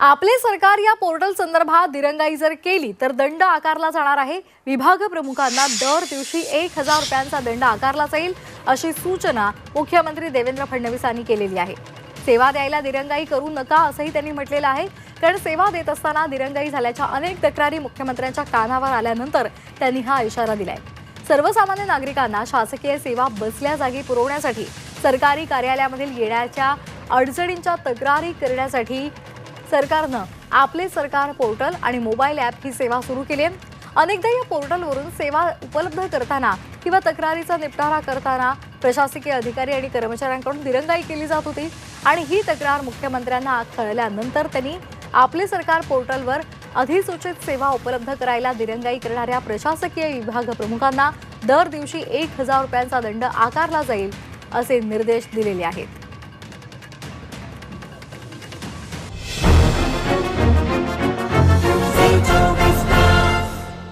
आपले सरकार या पोर्टल संदर्भात दिरंगाई जर केली तर दंड आकारला जाणार आहे. विभाग प्रमुखांना दर दिवशी एक हजार रुपयांचा दंड आकारला जाईल अशी सूचना मुख्यमंत्री देवेंद्र फडणवीसांनी केलेली आहे. सेवा द्यायला दिरंगाई करू नका असंही त्यांनी म्हटलेलं आहे. कारण सेवा देत असताना दिरंगाई झाल्याच्या अनेक तक्रारी मुख्यमंत्र्यांच्या कानावर आल्यानंतर त्यांनी हा इशारा दिलाय. सर्वसामान्य नागरिकांना शासकीय सेवा बसल्या जागी पुरवण्यासाठी सरकारी कार्यालयामधील येण्याच्या अडचणींच्या तक्रारी करण्यासाठी सरकारनं आपले सरकार पोर्टल आणि मोबाईल ॲप ही सेवा सुरू केली आहे. अनेकदा या पोर्टलवरून सेवा उपलब्ध करताना किंवा तक्रारीचा निपटारा करताना प्रशासकीय अधिकारी आणि कर्मचाऱ्यांकडून दिरंगाई केली जात होती आणि ही तक्रार मुख्यमंत्र्यांना कळल्यानंतर त्यांनी आपले सरकार पोर्टलवर अधिसूचित सेवा उपलब्ध करायला दिरंगाई करणाऱ्या प्रशासकीय विभाग प्रमुखांना दर दिवशी एक हजार रुपयांचा दंड आकारला जाईल असे निर्देश दिलेले आहेत.